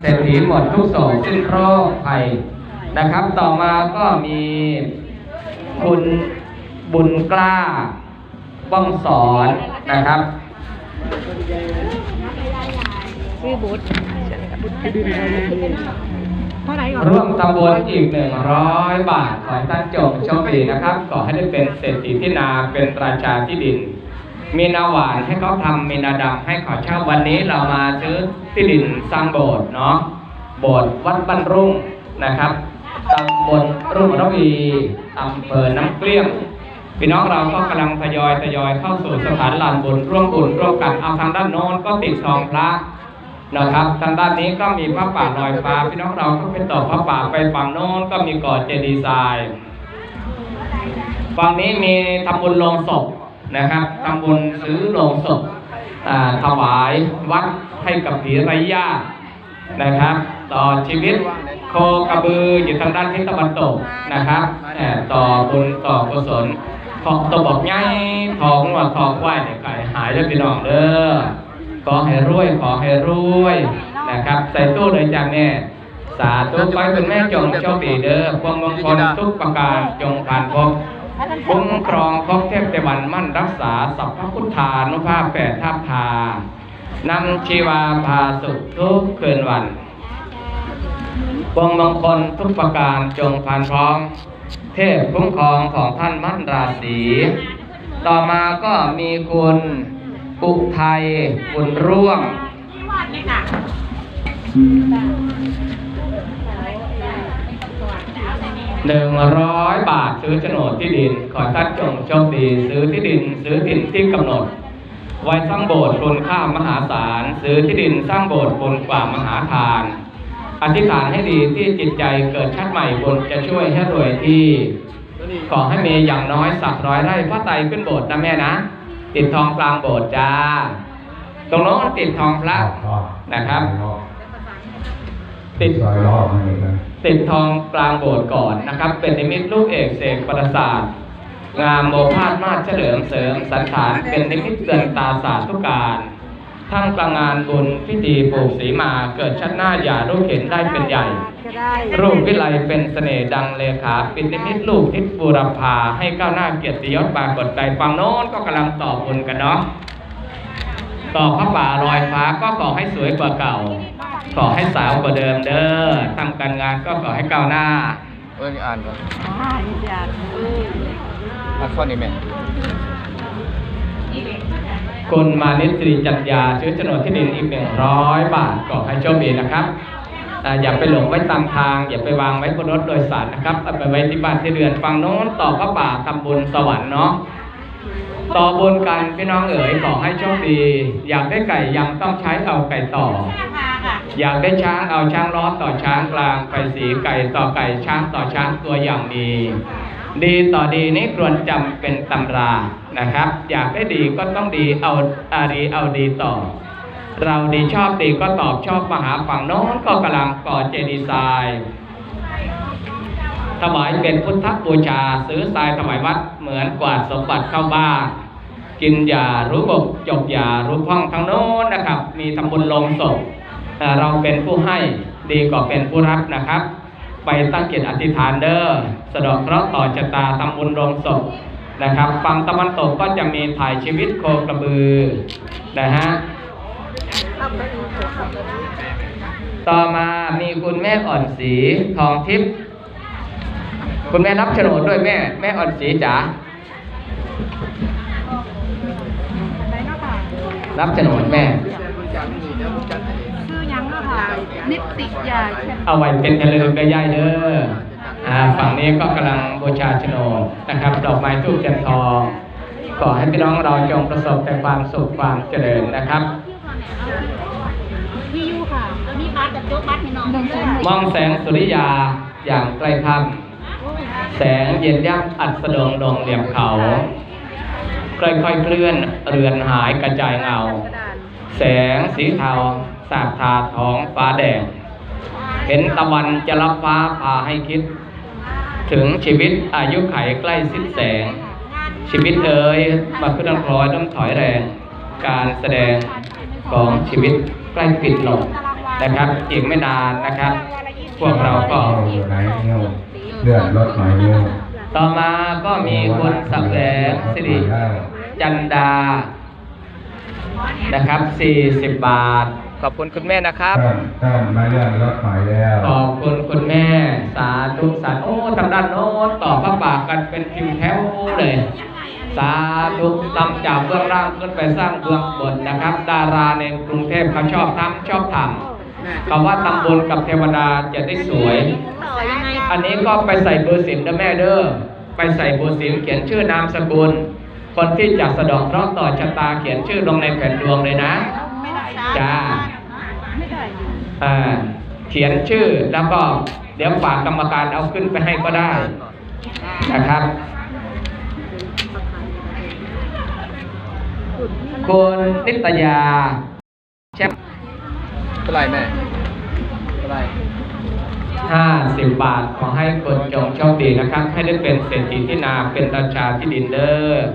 เศรษฐีหมดทุกโศกสิ้นโรคภัยนะครับ ต่อมาก็มีคุณบุญกล้าบ้องสอนนะครับชื่อบุ๊ทเท่าไหร่ก่อนร่วมตำบลอีกหนึ่งร้อยบาทขอให้ท่านจงโชคดีนะครับ ขอให้ได้เป็นเศรษฐีที่นาเป็นราชาที่ดิน มีนาหวานให้เขาทำมีนาดำให้ขอเช่าวันนี้เรามาซื้อที่ดินสร้างโบสถ์เนาะโบสถ์วัดบ้านรุ่งนะครับตำบลรุ่งระวีอำเภอน้ำเกลี้ยงพี่น้องเราก็กำลังทยอยทยอยเข้าสู่สถานลานบุญร่วมบุญร่วมกันเอาทางด้านโน้นก็ติดทองพระนะครับทางด้านนี้ก็มีพระป่าลอยฟ้าพี่น้องเราก็ไปต่อพระป่าไปฝั่งโน้นก็มีก่อเจดีย์ทรายฝั่งนี้มีทำบุญลงศพ นะครับทำบุญซื้อโลงศพถวายวัดให้กับผีไร้ญาตินะครับ ต่อชีวิตโคกระบืออยู่ทางด้านทิศตะวันตกนะครับต่อบุญต่อกุศลทองตบอกง่ายทองว่าทองไหวเนี่ยไก่หายแล้วพี่น้องเด้อขอให้รวยขอให้รวยนะครับ ใส่ตู้เลยจ้าแม่สาธุไปคุณแม่จงโชคดีเด้อความมงคลทุกประการจงผ่านพบ คุ้มครองพบเทพเทวันมั่นรักษาสัพพพุทธานุภาพแปดทัพทานำชีวาพาสุขทุกคืนวันวงมงคลทุกประการจงผ่านพร้อม เทพคุ้มครองของท่านมั่นราศีต่อมาก็มีคุณอุทัยบุญร่วม หนึ่งร้อยบาทซื้อโฉนดที่ดิน ขอท่านจงโชคดีซื้อที่ดิน ซื้อที่ที่กำหนด ไว้สร้างโบสถ์คุณค่ามหาศาล ซื้อที่ดินสร้างโบสถ์บุญกว่ามหาทาน อธิษฐานให้ดีที่จิตใจเกิดชาติใหม่บุญจะช่วยให้รวยที่ ขอให้มีอย่างน้อยสักร้อยไร่พระไตรขึ้นโบสถ์นะแม่นะ ติดทองกลางโบสถ์จ้า ตรงโน้นติดทองพระนะครับ ติดรอยรอบมันเองนะ ติดทองกลางโบสถ์ก่อนนะครับ เป็นนิมิตลูกเอกเสกประสาทงามโมภาสมาเฉลิมเสริมสันฐานเป็นนิมิตเตือนตาสาธุการท่ามกลางงานบุญพิธีปลูกสีมาเกิดชัดหน้าอย่าลูกเห็นได้เป็นใหญ่ รูปวิไลเป็นเสน่ห์ดังเลขาปิดนิมิตลูกทิศบูรพาให้ก้าวหน้าเกียรติยศปรากฏใจฝั่งโน้นก็กำลังต่อบุญกันเนาะต่อพระป่าลอยฟ้าก็ขอให้สวยกว่าเก่า ขอให้สาวกว่าเดิมเด้อทำการงานก็ขอให้ก้าวหน้า เออนี่อ่านก่อนอ๋อนี่จะอ่านเอออ่านข้อนี้แม่คุณมานิตรีจัญญาซื้อโฉนดที่ดินอีกหนึ่งร้อยบาทขอให้โชคดีนะครับอ่าอย่าไปหลงไว้ตามทาง อย่าไปวางไว้บนรถโดยสารนะครับเอาไปไว้ที่บ้านที่เรือนฟังโน้นต่อพระป่าทำบุญสวรรค์เนาะต่อบุญกันพี่น้องเอ๋ยขอให้โชคดี อยากได้ไก่ยังต้องใช้เอาไก่ต่อ อยากได้ช้างเอาช้างล้อต่อช้างกลาง ไปสีไก่ต่อไก่ช้างต่อช้างตัวอย่างดี ดีต่อดีนี้ควรจำเป็นตำรานะครับ อยากได้ดีก็ต้องดีเอาอาดีเอาดีต่อ เราดีชอบดีก็ตอบชอบมาหาฝั่งโน้นก็กำลังก่อเจดีย์ทรายถวายเป็นพุทธบูชาซื้อทรายถวายวัดเหมือนกวาดสมบัติเข้าบ้านกินอย่ารู้บกจบอย่ารู้พ้องทั้งโน้นนะครับ มีทำบุญลงศพ เราเป็นผู้ให้ดีกว่าเป็นผู้รับนะครับ ไปตั้งจิตอธิษฐานเด้อสะเดอกเคราะห์ต่อชะตาทำบุญลงศพนะครับฝั่งตะวันตกก็จะมีถ่ายชีวิตโคกระบือนะฮะต่อมามีคุณแม่อ่อนสีทองทิพย์คุณแม่รับโฉนดด้วยแม่ แม่อ่อนสีจ๋ารับโฉนดแม่ ชื่อยังเนาะค่ะนิติยาแค่เอาไว้เป็นทะลึงกระย่ายเด้ออ่าฝั่งนี้ก็กำลังบูชาโฉนดนะครับ ดอกไม้ทูบจันทองขอให้พี่น้องเราจงประสบแต่ความสุขความเจริญนะครับพี่ยูค่ะมีบัตรกับโจ๊กบัตรให้น้องหนึ่งศูนย์มองแสงสุริยาอย่างใกล้ค่ำแสงเย็นยับอัสดงดงเหลี่ยมเขาค่อยๆเคลื่อนเรือนหายกระจายเงา แสงสีเทา สาบทาท้องฟ้าแดง เห็นตะวันจะรับฟ้าพาให้คิด ถึงชีวิตอายุไขใกล้สิ้นแสง ชีวิตเอ๋ยมาขึ้นคล้อยต้องถอยแรง การแสดงของชีวิตใกล้ปิดลงตารางวานะครับอีกไม่นานนะครับ พวกเราก็อยู่ไหนโยมเลื่อนรถหน่อยโยมต่อมาก็มีคุณสักแสงสิริจันดานะครับ 40 บาท ขอบคุณคุณแม่นะครับท่านท่านมาเลื่อนรถหน่อยแล้วขอบคุณคุณแม่ สาธุสาธุโอ้ทางด้านโน้นต่อพระปากกันเป็นคิวแถวเลย สาธุนำจากเบื้องล่างขึ้นไปสร้างเบื้องบนนะครับ ดาราในกรุงเทพเขาชอบทำชอบทำคำว่าตำบลกับเทวดาจะได้สวยต่อยังไงอันนี้ก็ไปใส่เบอร์สิมนะแม่เด้อไปใส่เบอร์สิมเขียนชื่อนามสกุลคนที่จะสะเดอกเคราะห์ต่อชะตาเขียนชื่อลงในแผ่นดวงเลยนะไม่ได้จ้าไม่ได้อยู่อ่า เขียนชื่อแล้วก็เดี๋ยวฝากกรรมการเอาขึ้นไปให้ก็ได้นะครับคุณนิตยาแชมป์เท่าไหรแม่เท่าไหรห้าสิบบาทขอให้คนจงโชคดีนะครับ ให้ได้เป็นเศรษฐีที่นาเป็นราชาที่ดินเดอร์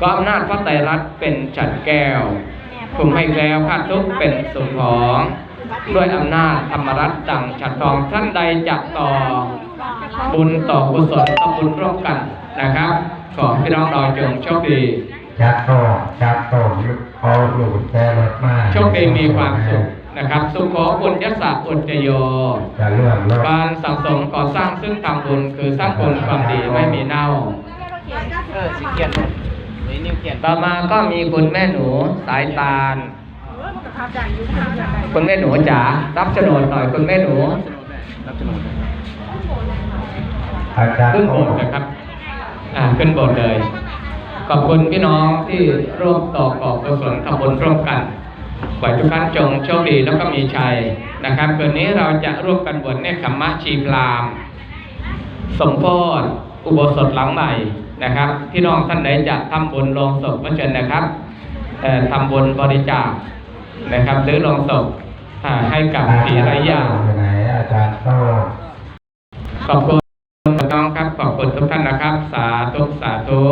ก็อำนาจพระไตรรัตน์เป็นฉัดแก้วคุมให้แคล้วคลาดทุกข์เป็นสุขของ ด้วยอำนาจธรรมรัตน์ดังฉัดทองท่านใดจะต่อบุญต่อกุศลต่อบุญร่วมกันนะครับ ขอให้น้องดอยจงโชคดีจักโตจักโตเอาหลุดแต่รถมาโชคดีมีความสุขนะครับ สุขขอบุญยศอุจจโยจะเลื่อนรถการสั่งสมก่อสร้างซึ่งทำบุญคือสร้างบุญความดีไม่มีเน่าเออสิเกียนนี่นิ้วเกียนต่อมาก็มีคุณแม่หนูสายตาล คุณแม่หนูจ๋ารับโฉนดหน่อยคุณแม่หนูรับโฉนดอาจารย์ขึ้นโตโบสถ์นะครับ อ่าขึ้นโบสถ์เลย ขอบคุณพี่น้องที่ร่วมต่อก่อกุศลทำบุญร่วมกันขอให้ทุกท่านจงโชคดีแล้วก็มีชัยนะครับคืนนี้เราจะร่วมกันบวชเนคขมมะชีพรามสมโพธิอุโบสถหลังใหม่นะครับ พี่น้องท่านใดจะทำบุญลงศพก็เชิญนะครับเอ่อทำบุญบริจาค นะครับ ซื้อลงศพอ่าให้กับผีไร้ญาติอยู่ไหนอาจารย์โตขอบคุณน้องครับ ขอบคุณทุกท่านนะครับ สาธุสาธุ